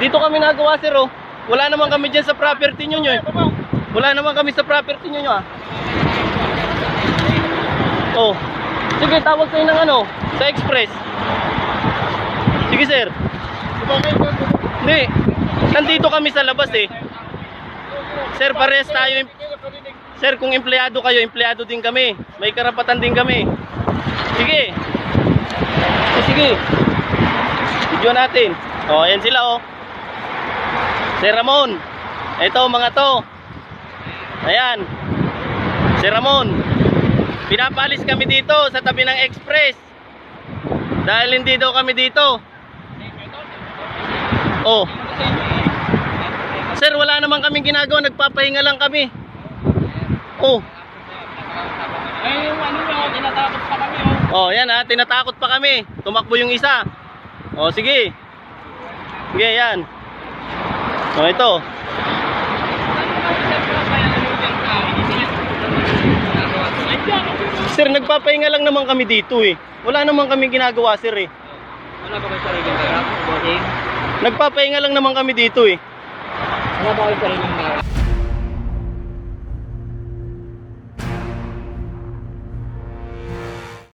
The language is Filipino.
Dito kami nagawa sir oh. Wala naman kami dyan sa property nyo nyo eh. Wala naman kami sa property nyo nyo ah. Oh. Sige, tawag kayo ng ano, sa express. Sige sir. Hindi. Nandito kami sa labas eh. Sir, pares tayo. Sir, kung empleyado kayo, empleyado din kami. May karapatan din kami. Sige. Sige. Video natin. Oh, ayan sila oh. Si Ramon. Ito mga to. Ayan. Si Ramon. Pinapalis kami dito sa tabi ng express. Dahil hindi daw kami dito. Oh. Sir, wala naman kaming ginagawa. Nagpapahinga lang kami. Oh. Eh, ano nyo, tinatakot pa kami oh. Oh, yan ha. Tinatakot pa kami. Tumakbo yung isa. Oh, sige. Sige, yan. Oh, ito. Sir, nagpapahinga lang naman kami dito eh. Wala naman kami ginagawa, sir eh. Wala ba kayo sariling? Bossing? Nagpapahinga lang naman kami dito eh. Wala ba kayo sariling?